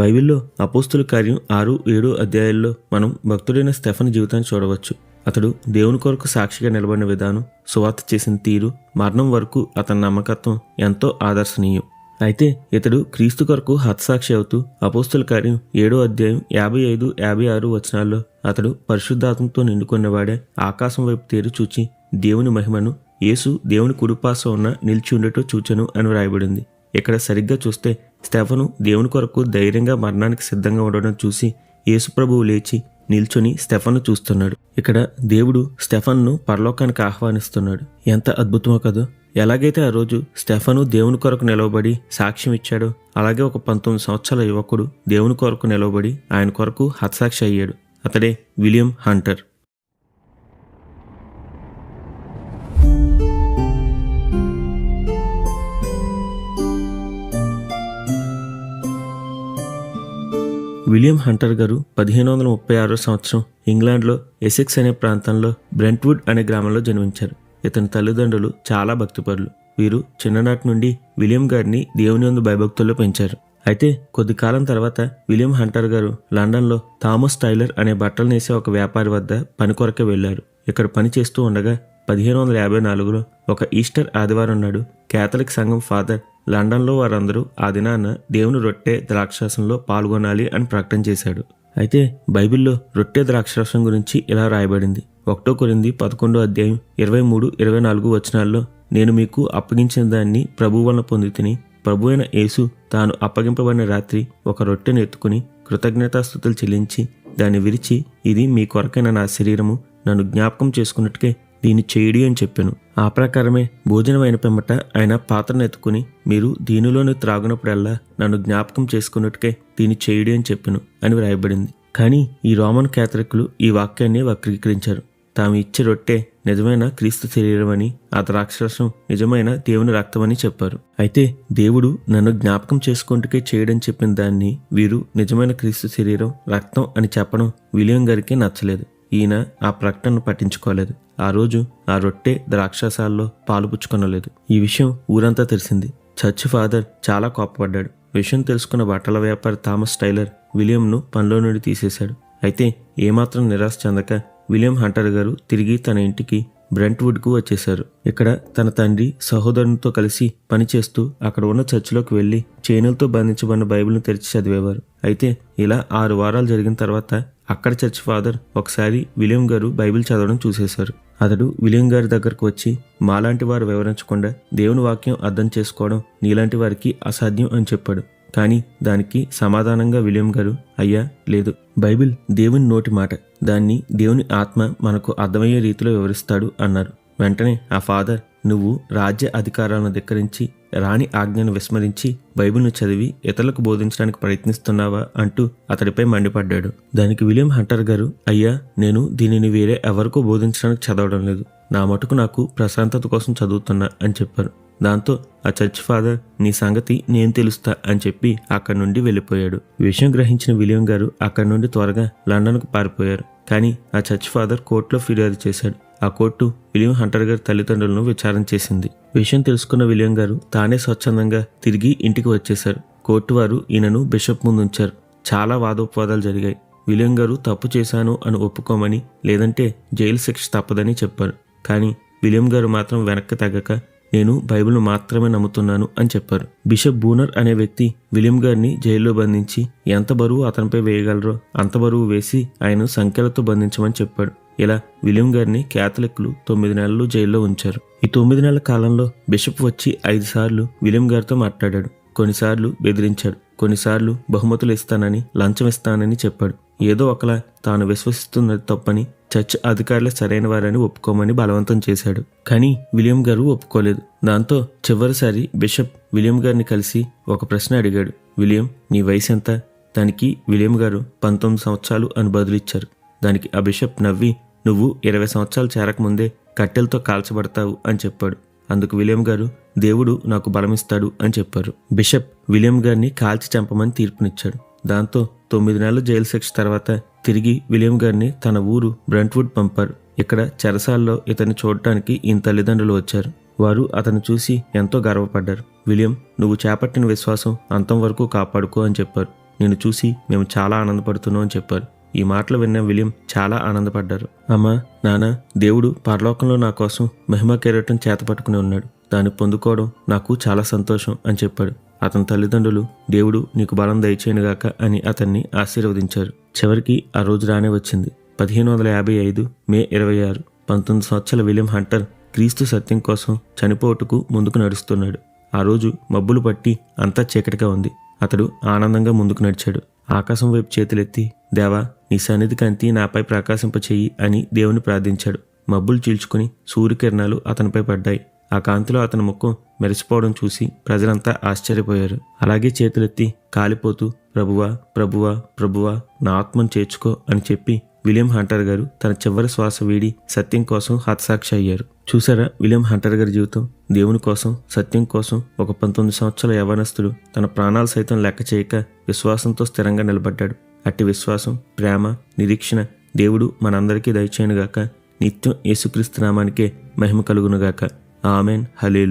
బైబిల్లో అపోస్తుల కార్యం ఆరు ఏడు అధ్యాయాల్లో మనం భక్తుడైన స్టెఫన్ జీవితాన్ని చూడవచ్చు. అతడు దేవుని కొరకు సాక్షిగా నిలబడిన విధానం సువార్త చేసిన తీరు మరణం వరకు అతని నమ్మకత్వం ఎంతో ఆదర్శనీయం. అయితే ఇతడు క్రీస్తు కొరకు హతసాక్షి అవుతూ అపోస్తుల కార్యం ఏడో అధ్యాయం యాభై ఐదు యాభై ఆరు వచనాల్లో అతడు పరిశుద్ధాత్మతో నిండుకున్నవాడే ఆకాశం వైపు తేరు చూచి దేవుని మహిమను యేసు దేవుని కుడిపాస ఉన్న నిలిచి ఉండటో చూచను అని వ్రాయబడింది. ఇక్కడ సరిగ్గా చూస్తే స్టెఫను దేవుని కొరకు ధైర్యంగా మరణానికి సిద్ధంగా ఉండడం చూసి యేసుప్రభువు లేచి నిల్చొని స్టెఫన్ను చూస్తున్నాడు. ఇక్కడ దేవుడు స్టెఫన్ను పరలోకానికి ఆహ్వానిస్తున్నాడు. ఎంత అద్భుతమో కదా! ఎలాగైతే ఆ రోజు స్టెఫను దేవుని కొరకు నిలవబడి సాక్ష్యం ఇచ్చాడో అలాగే ఒక పంతొమ్మిది సంవత్సరాల యువకుడు దేవుని కొరకు నిలవబడి ఆయన కొరకు హతసాక్షి అయ్యాడు. అతడే విలియం హంటర్. విలియం హంటర్ గారు పదిహేను వందల ముప్పై ఆరో సంవత్సరం ఇంగ్లాండ్లో ఎసెక్స్ అనే ప్రాంతంలో బ్రెంట్వుడ్ అనే గ్రామంలో జన్మించారు. ఇతని తల్లిదండ్రులు చాలా భక్తిపరులు. వీరు చిన్ననాటి నుండి విలియం గారిని దేవుని యందు భయభక్తుల్లో పెంచారు. అయితే కొద్ది కాలం తర్వాత విలియం హంటర్ గారు లండన్లో థామస్ టైలర్ అనే బట్టలు నేసే ఒక వ్యాపారి వద్ద పని కొరకే వెళ్ళారు ఇక్కడ పని చేస్తూ ఉండగా పదిహేను వందల యాభై నాలుగులో ఒక ఈస్టర్ ఆదివారం నాడు కేథలిక్ సంఘం ఫాదర్ లండన్లో వారందరూ ఆ దినాన దేవుని రొట్టె ద్రాక్షరసంలో పాల్గొనాలి అని ప్రకటన చేశాడు. అయితే బైబిల్లో రొట్టె ద్రాక్షరసం గురించి ఇలా రాయబడింది. ఒకటో కొరింది పదకొండో అధ్యాయం ఇరవై మూడు ఇరవై నాలుగు వచనాల్లో నేను మీకు అప్పగించిన దాన్ని ప్రభు వలన పొంది తిని ప్రభు అయిన యేసు తాను అప్పగింపబడిన రాత్రి ఒక రొట్టెను ఎత్తుకుని కృతజ్ఞతాస్థుతులు చెల్లించి దాన్ని విరిచి ఇది మీ కొరకైన నా శరీరము నన్ను జ్ఞాపకం చేసుకున్నట్టుకే దీన్ని చేయడి అని చెప్పాను. ఆ ప్రకారమే భోజనం అయిన పిమ్మట ఆయన పాత్రను ఎత్తుకుని మీరు దీనిలోని త్రాగునప్పుడల్లా నన్ను జ్ఞాపకం చేసుకున్నట్టుకే దీన్ని చేయడి అని చెప్పాను అని వ్రాయబడింది. కానీ ఈ రోమన్ క్యాథలిక్లు ఈ వాక్యాన్ని వక్రీకరించారు. తాము ఇచ్చే రొట్టె నిజమైన క్రీస్తు శరీరం అని ఆ ద్రాక్షరసం నిజమైన దేవుని రక్తమని చెప్పారు. అయితే దేవుడు నన్ను జ్ఞాపకం చేసుకుంటుకే చేయడం చెప్పిన దాన్ని వీరు నిజమైన క్రీస్తు శరీరం రక్తం అని చెప్పడం విలియం గారికి నచ్చలేదు. ఈయన ఆ ప్రకటనను పట్టించుకోలేదు. ఆ రోజు ఆ రొట్టె ద్రాక్షసాల్లో పాలు పుచ్చుకొనలేదు. ఈ విషయం ఊరంతా తెలిసింది. చర్చ్ ఫాదర్ చాలా కోపపడ్డాడు. విషయం తెలుసుకున్న బట్టల వ్యాపారి థామస్ టైలర్ విలియంను పనిలో నుండి తీసేశాడు. అయితే ఏమాత్రం నిరాశ చెందక విలియం హంటర్ గారు తిరిగి తన ఇంటికి బ్రెంట్వుడ్కు వచ్చేశారు. ఇక్కడ తన తండ్రి సహోదరునితో కలిసి పనిచేస్తూ అక్కడ ఉన్న చర్చిలోకి వెళ్ళి చైనలతో బంధించబడిన బైబిల్ను తెరిచి చదివేవారు. అయితే ఇలా ఆరు వారాలు జరిగిన తర్వాత అక్కడ చర్చ్ ఫాదర్ ఒకసారి విలియం గారు బైబిల్ చదవడం చూసేశారు. అతడు విలియం గారి దగ్గరకు వచ్చి మాలాంటి వారు వివరించకుండా దేవుని వాక్యం అర్థం చేసుకోవడం నీలాంటి వారికి అసాధ్యం అని చెప్పాడు. కానీ దానికి సమాధానంగా విలియం గారు అయ్యా లేదు. బైబిల్ దేవుని నోటి మాట. దాన్ని దేవుని ఆత్మ మనకు అర్థమయ్యే రీతిలో వివరిస్తాడు అన్నారు. వెంటనే ఆ ఫాదర్ నువ్వు రాజ్య అధికారాలను ధిక్కరించి రాణి ఆజ్ఞను విస్మరించి బైబిల్ను చదివి ఇతరులకు బోధించడానికి ప్రయత్నిస్తున్నావా? అంటూ అతడిపై మండిపడ్డాడు. దానికి విలియం హంటర్ గారు అయ్యా నేను దీనిని వేరే ఎవరికో బోధించడానికి చదవడం లేదు. నా మటుకు నాకు ప్రశాంతత కోసం చదువుతున్నా అని చెప్పారు. దాంతో ఆ చర్చ్ ఫాదర్ నీ సంగతి నేను తెలుస్తా అని చెప్పి అక్కడి నుండి వెళ్ళిపోయాడు. విషయం గ్రహించిన విలియం గారు అక్కడి నుండి త్వరగా లండన్కు పారిపోయారు. కానీ ఆ చర్చ్ ఫాదర్ కోర్టులో ఫిర్యాదు చేశాడు. ఆ కోర్టు విలియం హంటర్ గారి తల్లిదండ్రులను విచారణ చేసింది. విషయం తెలుసుకున్న విలియం గారు తానే స్వచ్ఛందంగా తిరిగి ఇంటికి వచ్చేశారు. కోర్టు వారు ఈయనను బిషప్ ముందు ఉంచారు. చాలా వాదోపవాదాలు జరిగాయి. విలియం గారు తప్పు చేశాను అని ఒప్పుకోమని లేదంటే జైలు శిక్ష తప్పదని చెప్పారు. కానీ విలియం గారు మాత్రం వెనక్కి తగ్గక నేను బైబిల్ను మాత్రమే నమ్ముతున్నాను అని చెప్పారు. బిషప్ బూనర్ అనే వ్యక్తి విలియం గారిని జైల్లో బంధించి ఎంత బరువు అతనిపై వేయగలరో అంత బరువు వేసి ఆయన సంఖ్యలతో బంధించమని చెప్పాడు. ఇలా విలియం గారిని క్యాథలిక్లు తొమ్మిది నెలలు జైల్లో ఉంచారు. ఈ తొమ్మిది నెలల కాలంలో బిషప్ వచ్చి ఐదు సార్లు విలియం గారితో మాట్లాడాడు. కొన్నిసార్లు బెదిరించాడు. కొన్నిసార్లు బహుమతులు ఇస్తానని లంచం ఇస్తానని చెప్పాడు. ఏదో ఒకలా తాను విశ్వసిస్తున్నది తప్పని చర్చ్ అధికారులు సరైన వారని ఒప్పుకోమని బలవంతం చేశాడు. కానీ విలియం గారు ఒప్పుకోలేదు. దాంతో చివరిసారి బిషప్ విలియం గారిని కలిసి ఒక ప్రశ్న అడిగాడు. విలియం నీ వయసు ఎంత? దానికి విలియం గారు పంతొమ్మిది సంవత్సరాలు అని బదులిచ్చారు. దానికి ఆ బిషప్ నవ్వి నువ్వు ఇరవై సంవత్సరాలు చేరకముందే కట్టెలతో కాల్చబడతావు అని చెప్పాడు. అందుకు విలియం గారు దేవుడు నాకు బలమిస్తాడు అని చెప్పారు. బిషప్ విలియం గారిని కాల్చి చంపమని తీర్పునిచ్చాడు. దాంతో తొమ్మిది నెలల జైలు శిక్ష తర్వాత తిరిగి విలియం గారిని తన ఊరు బ్రంట్వుడ్ పంపారు ఇక్కడ చెరసాల్లో ఇతన్ని చూడటానికి ఈయన తల్లిదండ్రులు వచ్చారు. వారు అతను చూసి ఎంతో గర్వపడ్డారు. విలియం నువ్వు చేపట్టిన విశ్వాసం అంతం వరకు కాపాడుకో అని చెప్పారు. నిన్ను చూసి మేము చాలా ఆనందపడుతున్నాం అని చెప్పారు. ఈ మాటలు విన్న విలియం చాలా ఆనందపడ్డారు. అమ్మా నాన్న దేవుడు పరలోకంలో నా కోసం మహిమ కెరటం చేతపట్టుకుని ఉన్నాడు. దాన్ని పొందుకోవడం నాకు చాలా సంతోషం అని చెప్పాడు. అతని తల్లిదండ్రులు దేవుడు నీకు బలం దయచేయనుగాక అని అతన్ని ఆశీర్వదించారు. చివరికి ఆ రోజు రానే వచ్చింది. పదిహేను వందల యాభై ఐదు మే ఇరవై ఆరు పంతొమ్మిది సంవత్సరాల విలియం హంటర్ క్రీస్తు సత్యం కోసం చనిపోటుకు ముందుకు నడుస్తున్నాడు. ఆ రోజు మబ్బులు పట్టి అంతా చీకటిగా ఉంది. అతడు ఆనందంగా ముందుకు నడిచాడు. ఆకాశం వైపు చేతులెత్తి దేవా నీ సన్నిధి కంతి నాపై ప్రకాశింపచేయి అని దేవుని ప్రార్థించాడు. మబ్బులు చీల్చుకుని సూర్యకిరణాలు అతనిపై పడ్డాయి. ఆ కాంతిలో అతని ముఖం మెరిసిపోవడం చూసి ప్రజలంతా ఆశ్చర్యపోయారు. అలాగే చేతులెత్తి కాలిపోతూ ప్రభువా ప్రభువా ప్రభువా నా ఆత్మను చేర్చుకో అని చెప్పి విలియం హంటర్ గారు తన చివరి శ్వాస వీడి సత్యం కోసం హతసాక్షి అయ్యారు. చూసారా విలియం హంటర్ గారి జీవితం? దేవుని కోసం సత్యం కోసం ఒక పంతొమ్మిది సంవత్సరాల యవనస్తుడు తన ప్రాణాలు సైతం లెక్క చేయక విశ్వాసంతో స్థిరంగా నిలబడ్డాడు. అట్టి విశ్వాసం ప్రేమ నిరీక్షణ దేవుడు మనందరికీ దయచేయనుగాక. నిత్యం యేసుక్రీస్తు నామానికే మహిమ కలుగునుగాక. ఆమెన్. హలే